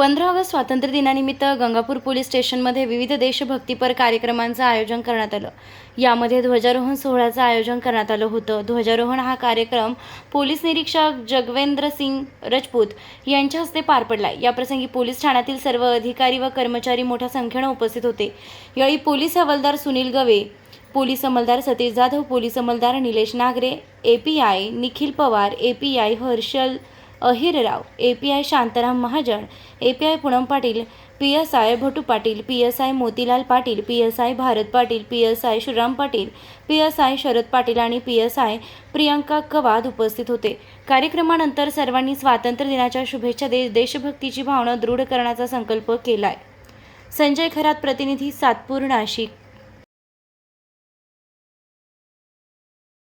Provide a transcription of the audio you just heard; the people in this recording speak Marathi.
पंधरा ऑगस्ट स्वातंत्र्य दिनानिमित्त गंगापूर पोलीस स्टेशनमध्ये विविध देशभक्तीपर कार्यक्रमांचं आयोजन करण्यात आलं. यामध्ये ध्वजारोहण सोहळ्याचं आयोजन करण्यात आलं होतं. ध्वजारोहण हा कार्यक्रम पोलीस निरीक्षक जगवेंद्र सिंग राजपूत यांच्या हस्ते पार पडला. याप्रसंगी पोलीस ठाण्यातील सर्व अधिकारी व कर्मचारी मोठ्या संख्येनं उपस्थित होते. यावेळी पोलीस हवालदार सुनील गवे पोलीस अंमलदार Satish Jadhav police अंमलदार Nilesh Nagare A P I Nikhil Pawar A P I Harshal Ahirrao A P I Shantaram Mahajan A P I Poonam Patil P S I Bhatu Patil P S I Motilal Patil P S I Bharat Patil P S I Shriram Patil P S I Sharad Patil आणि P S I Priyanka Kawad उपस्थित होते. कार्यक्रमानंतर सर्वांनी स्वातंत्र्य दिनाच्या शुभेच्छा देत देशभक्तीची भावना दृढ करण्याचा संकल्प केलाय. संजय खरात प्रतिनिधी सातपूर नाशिक.